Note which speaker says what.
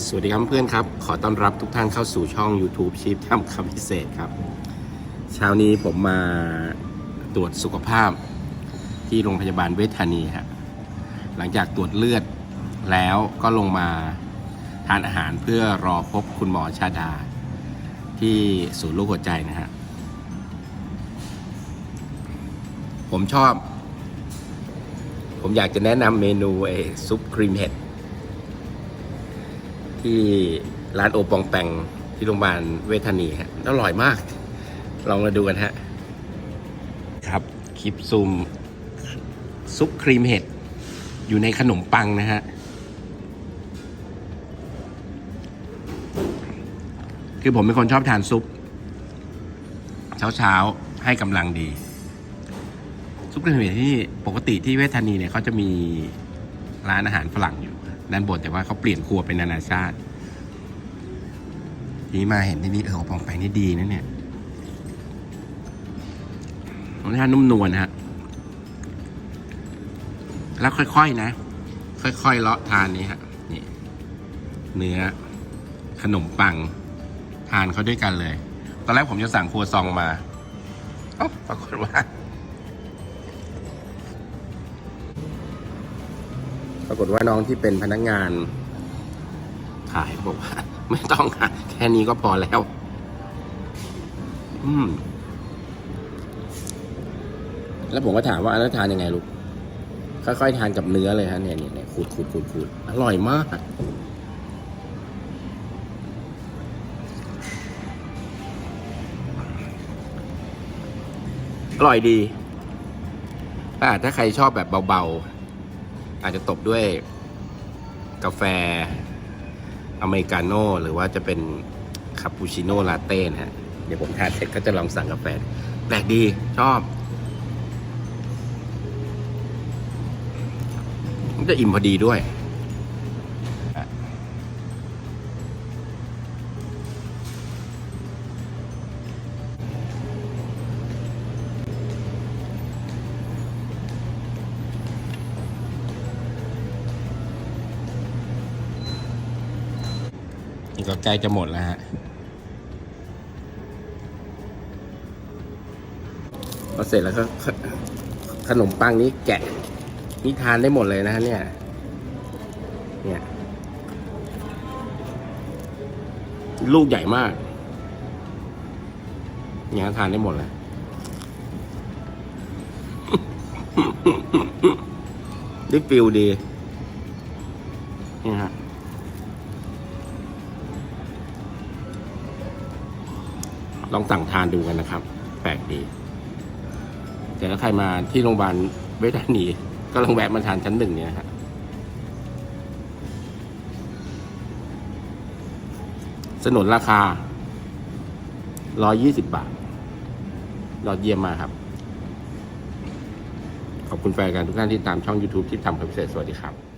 Speaker 1: สวัสดีครับเพื่อนครับ ขอต้อนรับทุกท่านเข้าสู่ช่อง YouTube ชีพทำคำพิเศษครับ เช้านี้ผมมาตรวจสุขภาพที่โรงพยาบาลเวชธานีฮะหลังจากตรวจเลือดแล้วก็ลงมาทานอาหารเพื่อรอพบคุณหมอชาดา ที่ศูนย์โรคหัวใจนะฮะผมชอบ ผมอยากจะแนะนำเมนูไอ้ซุปครีมเห็ด ที่ร้านโอปองแปงที่โรงพยาบาลเวชธานีฮะอร่อยมาก ลองมาดูกันฮะ ครับคลิปซูมซุปครีมเห็ด อยู่ในขนมปังนะฮะ คือผมเป็นคนชอบทานซุป เช้าๆ ให้กำลังดี ซุปครีมเห็ดที่ปกติที่เวชธานีเนี่ยเขาจะมีร้านอาหารฝรั่งอยู่ ด้านบนแต่ว่าเขาเปลี่ยนครัวเป็นนานาชาติทีนี้มาเห็นที่นี่เออของปองแปนี่ดีนะเนี่ยรสชาตินุ่มนวลนะฮะแล้วค่อยๆนะ ค่อยๆเลาะทานนี้ฮะนี่เนื้อขนมปังทานเขาด้วยกันเลย ตอนแรกผมจะสั่งครัวซองมาเอ้าปรากฏว่า รากฏว่าน้องที่เป็นพนักงาน ขายบอกว่า ไม่ต้องค่ะแค่นี้ก็พอแล้ว อืม แล้วผมก็ถามว่าแล้วทานยังไงลูกค่อยๆทานกับเนื้อเลยฮะเนี่ยเนี่ยเนี่ยขูดขูดขูดขูดอร่อยมากอร่อยดีแต่ถ้าใครชอบแบบเบาๆ อาจจะตบด้วยกาแฟอเมริกาโน่หรือว่าจะเป็นคาปูชิโน่ลาเต้นะฮะ เดี๋ยวผมทานเสร็จก็จะลองสั่งกาแฟ แปลกดี ชอบ มันจะอิ่มพอดีด้วย นี่ก็ใกล้จะหมดแล้วฮะพอเสร็จแล้วก็ขนมปังนี้แกะนี่ทานได้หมดเลยนะฮะเนี่ย เนี่ย ลูกใหญ่มาก เนี่ยทานได้หมดเลย ได้ฟิลดี นี่ฮะ ลองสั่งทานดูกันนะครับ แปลกดี แต่ถ้าใครมาที่โรงพยาบาลเวชธานีก็ลองแวะมาทานชั้นหนึ่งเนี่ยนะฮะสนุนราคา 120 บาท ยอดเยี่ยมมากครับ ขอบคุณแฟนกันทุกท่านที่ตามช่อง YouTube ที่ทำคลิปพิเศษ สวัสดีครับ